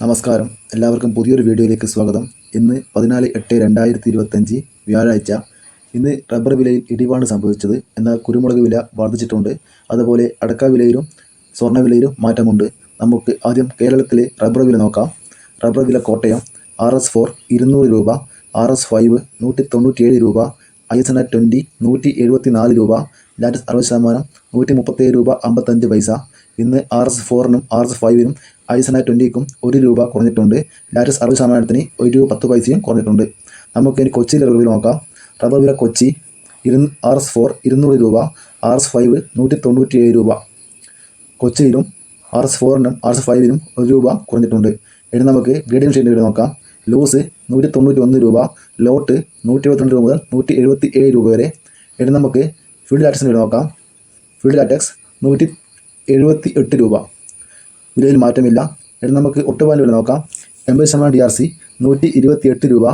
നമസ്കാരം. എല്ലാവർക്കും പുതിയൊരു വീഡിയോയിലേക്ക് സ്വാഗതം. ഇന്ന് പതിനാല് എട്ട് രണ്ടായിരത്തി ഇരുപത്തഞ്ച് വ്യാഴാഴ്ച. ഇന്ന് റബ്ബർ വിലയിൽ ഇടിവാണ് സംഭവിച്ചത്. എന്നാൽ കുരുമുളക് വില വർദ്ധിച്ചിട്ടുണ്ട്. അതുപോലെ അടക്ക വിലയിലും സ്വർണ വിലയിലും മാറ്റമുണ്ട്. നമുക്ക് ആദ്യം കേരളത്തിലെ റബ്ബർ വില നോക്കാം. റബ്ബർ വില കോട്ടയം ആർ എസ് ഫോർ ഇരുന്നൂറ് രൂപ ആർ എസ് ഫൈവ് നൂറ്റി തൊണ്ണൂറ്റിയേഴ് രൂപ ഐ എസ് എൻ ട്വന്റി നൂറ്റി എഴുപത്തി നാല് രൂപ ലാറ്റസ് അറുപത് ശതമാനം നൂറ്റി മുപ്പത്തേഴ് രൂപ അമ്പത്തഞ്ച് പൈസ. ഇന്ന് ആർ എസ് ഫോറിനും ആർ എസ് ഫൈവിനും ഐസന ട്വന്റിക്കും ഒരു രൂപ കുറഞ്ഞിട്ടുണ്ട്. ലാറ്റസ് അറുപത് ശതമാനത്തിന് ഒരു രൂപ പത്ത് പൈസയും കുറഞ്ഞിട്ടുണ്ട്. നമുക്ക് ഇനി കൊച്ചിയിലെ റബ്ബർ വില നോക്കാം. റബ്ബർ വില കൊച്ചി ഇരു ആർ എസ് ഫോർ ഇരുന്നൂറ് രൂപ ആർ എസ് ഫൈവ് നൂറ്റി തൊണ്ണൂറ്റിയേഴ് രൂപ. കൊച്ചിയിലും ആർ എസ് ഫോറിനും ആർ എസ് ഫൈവിനും ഒരു രൂപ കുറഞ്ഞിട്ടുണ്ട്. ഇനി നമുക്ക് ഗ്രേഡിയൻ ഷീറ്റിന്റെ വില നോക്കാം. ലൂസ് നൂറ്റി തൊണ്ണൂറ്റി ഒന്ന് രൂപ ലോട്ട് നൂറ്റി എഴുപത്തിരണ്ട് രൂപ മുതൽ നൂറ്റി എഴുപത്തി ഏഴ് രൂപ വരെ. ഇനി നമുക്ക് ഫീൽഡ് ലാറ്റക്സിന്റെ വില നോക്കാം. ഫീൽഡ് ലാറ്റക്സ് നൂറ്റി എഴുപത്തി എട്ട് രൂപ. വിലയിൽ മാറ്റമില്ല. ഇനി നമുക്ക് ഒട്ടുപാലിന്റെ വില നോക്കാം. എൺപത് ശതമാനം ഡി ആർ സി നൂറ്റി ഇരുപത്തി എട്ട് രൂപ.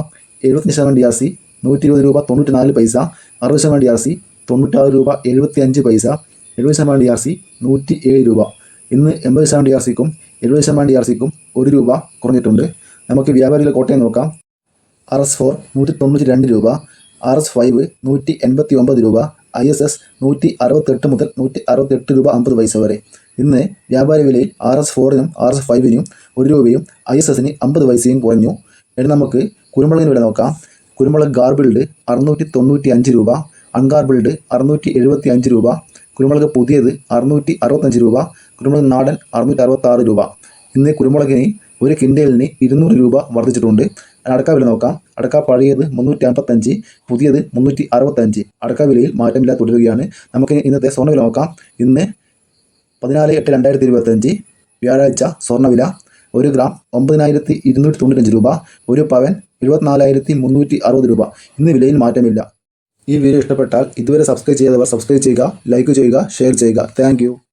എഴുപത്തി ശതമാനം ഡി ആർ സി നൂറ്റി ഇരുപത് രൂപ തൊണ്ണൂറ്റി നാല് പൈസ. അറുപത് ശതമാനം ഡി ആർ സി തൊണ്ണൂറ്റാറ് രൂപ എഴുപത്തി അഞ്ച് പൈസ. എഴുപത് ശതമാനം ഡി ആർ സി നൂറ്റി ഏഴ് രൂപ. ഇന്ന് എൺപത് ശതമാനം ഡി ആർ സിക്കും എഴുപത് ശതമാനം ഡി ആർ സിക്കും ഒരു രൂപ കുറഞ്ഞിട്ടുണ്ട്. നമുക്ക് വ്യാപാരികളെ കോട്ടയം നോക്കാം. ആർ എസ് ഫോർ നൂറ്റി തൊണ്ണൂറ്റി രണ്ട് രൂപ. ആർ എസ് ഫൈവ് നൂറ്റി എൺപത്തി ഒമ്പത് രൂപ. ഐ എസ് എസ് നൂറ്റി അറുപത്തെട്ട് മുതൽ നൂറ്റി അറുപത്തെട്ട് രൂപ അമ്പത് പൈസ വരെ. ഇന്ന് വ്യാപാര വിലയിൽ ആർ എസ് ഫോറിനും ആർ എസ് ഫൈവിനും ഒരു രൂപയും ഐ എസ് എസിന് അമ്പത് പൈസയും കുറഞ്ഞു. ഇനി നമുക്ക് കുരുമുളകിന് വില നോക്കാം. കുരുമുളക് ഗാർബിൾഡ് അറുന്നൂറ്റി തൊണ്ണൂറ്റി അഞ്ച് രൂപ അൺഗാർബിൾഡ് അറുന്നൂറ്റി എഴുപത്തി അഞ്ച് രൂപ കുരുമുളക് പുതിയത് അറുന്നൂറ്റി അറുപത്തഞ്ച് രൂപ കുരുമുളക് നാടൻ അറുന്നൂറ്റി അറുപത്താറ് രൂപ. ഇന്ന് കുരുമുളകിന് ഒരു കിൻഡലിന് ഇരുന്നൂറ് രൂപ വർദ്ധിച്ചിട്ടുണ്ട്. അടക്ക വില നോക്കാം. അടക്ക പഴയത് മുന്നൂറ്റി അമ്പത്തഞ്ച് പുതിയത് മുന്നൂറ്റി അറുപത്തഞ്ച് അടക്ക വിലയിൽ മാറ്റമില്ല തുടരുകയാണ്. നമുക്ക് ഇന്നത്തെ സ്വർണവില നോക്കാം. ഇന്ന് പതിനാല് എട്ട് രണ്ടായിരത്തി ഇരുപത്തഞ്ച് വ്യാഴാഴ്ച സ്വർണവില ഒരു ഗ്രാം ഒമ്പതിനായിരത്തി ഇരുന്നൂറ്റി തൊണ്ണൂറ്റഞ്ച് രൂപ. ഒരു പവൻ എഴുപത്തിനാലായിരത്തി മുന്നൂറ്റി അറുപത് രൂപ. ഇന്ന് വിലയിൽ മാറ്റമില്ല. ഈ വീഡിയോ ഇഷ്ടപ്പെട്ടാൽ ഇതുവരെ സബ്സ്ക്രൈബ് ചെയ്യാത്തവർ സബ്സ്ക്രൈബ് ചെയ്യുക ലൈക്ക് ചെയ്യുക ഷെയർ ചെയ്യുക. താങ്ക്